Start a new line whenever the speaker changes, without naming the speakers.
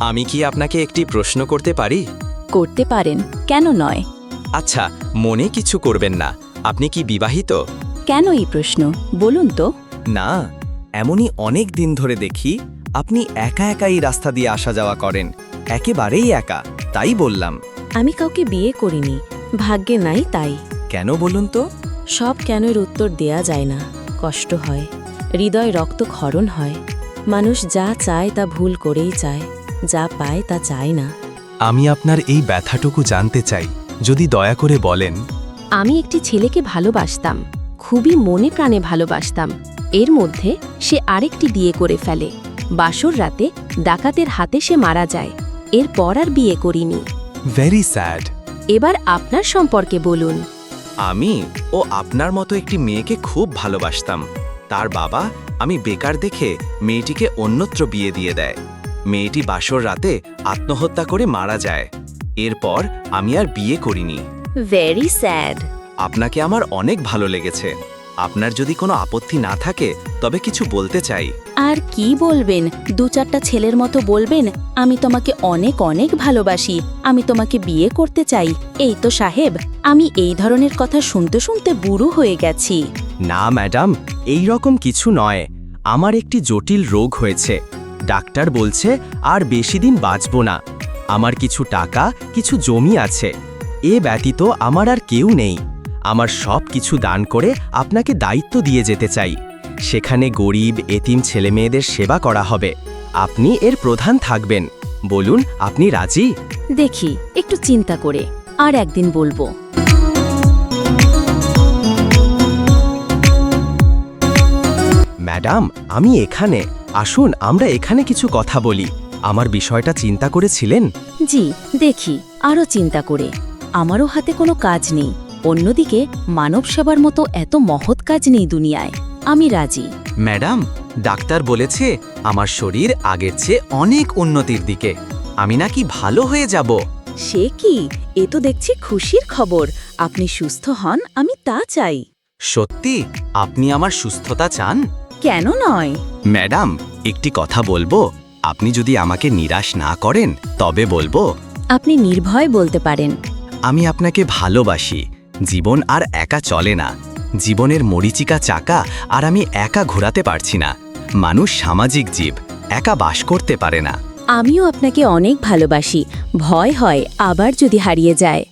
আমি কি আপনাকে একটি প্রশ্ন করতে পারি?
করতে পারেন। কেন নয়?
আচ্ছা মনে কিছু করবেন না। আপনি কি বিবাহিত?
কেন এই প্রশ্ন? বলুন তো।
না এমনই অনেক দিন ধরে দেখি আপনি একা একাই রাস্তা দিয়ে আসা যাওয়া করেন। একেবারেই একা তাই বললাম।
আমি কাউকে বিয়ে করিনি। ভাগ্যে নাই তাই।
কেন বলুন তো?
সব কেনর উত্তর দেয়া যায় না। কষ্ট হয়। হৃদয় রক্ত ক্ষরণ হয়। মানুষ যা চায় তা ভুল করেই চায়। যা পায় তা চায় না।
আমি আপনার এই ব্যথাটুকু জানতে চাই যদি দয়া করে বলেন।
আমি একটি ছেলেকে ভালোবাসতাম খুবই মনে প্রাণে ভালোবাসতাম। এর মধ্যে সে আরেকটি বিয়ে করে ফেলে। বাসর রাতে ডাকাতের হাতে সে মারা যায়। এরপর আর বিয়ে করিনি।
ভেরি স্যাড
এবার আপনার সম্পর্কে বলুন।
আমি ও আপনার মতো একটি মেয়েকে খুব ভালোবাসতাম। তার বাবা আমি বেকার দেখে মেয়েটিকে অন্যত্র বিয়ে দিয়ে দেয়। মেয়েটি বাসর রাতে আত্মহত্যা করে মারা যায়। এরপর আমি আর বিয়ে করিনি।
ভেরি স্যাড
আপনাকে আমার অনেক ভালো লেগেছে। আপনার যদি কোনো আপত্তি না থাকে তবে কিছু বলতে চাই।
আর কি বলবেন? দু চারটা ছেলের মতো বলবেন আমি তোমাকে অনেক অনেক ভালোবাসি। আমি তোমাকে বিয়ে করতে চাই। এই তো সাহেব আমি এই ধরনের কথা শুনতে শুনতে বুড়ো হয়ে গেছি।
না ম্যাডাম এই রকম কিছু নয়। আমার একটি জটিল রোগ হয়েছে। ডাক্তার বলছে আর বেশি দিন বাঁচব না। আমার কিছু টাকা কিছু জমি আছে। এ ব্যতীত আমার আর কেউ নেই। আমার সব কিছু দান করে আপনাকে দায়িত্ব দিয়ে যেতে চাই। সেখানে গরিব এতিম ছেলেমেয়েদের সেবা করা হবে। আপনি এর প্রধান থাকবেন। বলুন আপনি রাজি?
দেখি একটু চিন্তা করে আর একদিন বলব।
ম্যাডাম আমি এখানে। আসুন আমরা এখানে কিছু কথা বলি। আমার বিষয়টা চিন্তা করেছিলেন?
জি দেখি আরও চিন্তা করে। আমারও হাতে কোনো কাজ নেই। অন্যদিকে মানব সেবার মতো এত মহৎ কাজ নেই দুনিয়ায়। আমি রাজি।
ম্যাডাম ডাক্তার বলেছে আমার শরীর আগের চেয়ে অনেক উন্নতির দিকে। আমি নাকি ভালো হয়ে যাব।
সে কি? এ তো দেখছি খুশির খবর। আপনি সুস্থ হন আমি তা চাই।
সত্যি? আপনি আমার সুস্থতা চান?
কেন নয়?
ম্যাডাম একটি কথা বলব। আপনি যদি আমাকে নিরাশ না করেন তবে বলব।
আপনি নির্ভয় বলতে পারেন।
আমি আপনাকে ভালোবাসি। জীবন আর একা চলে না। জীবনের মরিচিকা চাকা আর আমি একা ঘোরাতে পারছি না। মানুষ সামাজিক জীব একা বাস করতে পারে না।
আমিও আপনাকে অনেক ভালোবাসি। ভয় হয় আবার যদি হারিয়ে যায়।